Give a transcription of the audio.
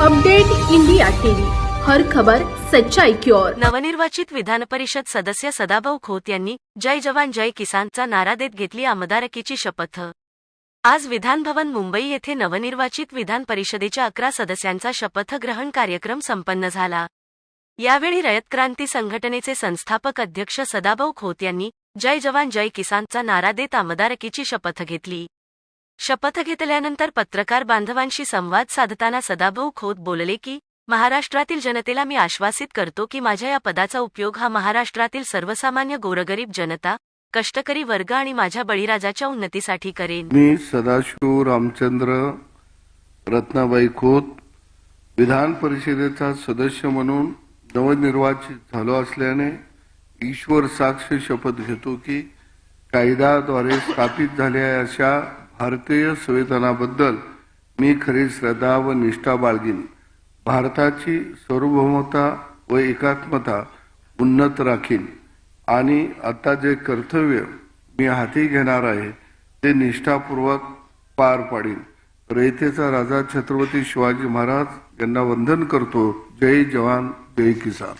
Update India TV. हर खबर सच्चाई की ओर. नवनिर्वाचित विधान परिषद सदस्य सदाभाऊ खोत यांनी जय जवान जय किसानचा नारा देत घेतली आमदारकीची शपथ. आज विधानभवन मुंबई येथे नवनिर्वाचित विधान परिषदेच्या अकरा सदस्यांचा शपथग्रहण कार्यक्रम संपन्न झाला. यावेळी रयत क्रांती संघटनेचे संस्थापक अध्यक्ष सदाभाऊ खोत यांनी जय जवान जय किसानचा नारा देत आमदारकीची शपथ घेतली. शपथ घेतल्यानंतर पत्रकार बांधवांशी संवाद साधताना सदाभाऊ खोत बोलले की महाराष्ट्रातील जनतेला मी आश्वासित करतो की माझ्या या पदाचा उपयोग हा महाराष्ट्रातील सर्वसामान्य गोरगरीब जनता कष्टकरी वर्ग आणि माझ्या बळीराजाच्या उन्नतीसाठी करेन. मी सदाशिव रामचंद्र रत्नाबाई खोत विधान परिषदेचा सदस्य म्हणून नवनिर्वाचित झालो असल्याने ईश्वर साक्ष शपथ घेतो की कायद्याद्वारे स्थापित झाल्या अशा भारतीय संविधानाबद्दल मी खरी श्रद्धा व निष्ठा बाळगीन. भारताची सार्वभौमता व एकात्मता उन्नत राखीन. आणि आता जे कर्तव्य मी हाती घेणार आहे ते निष्ठापूर्वक पार पाडीन. रयतेचा राजा छत्रपती शिवाजी महाराज यांना वंदन करतो. जय जवान जय किसान.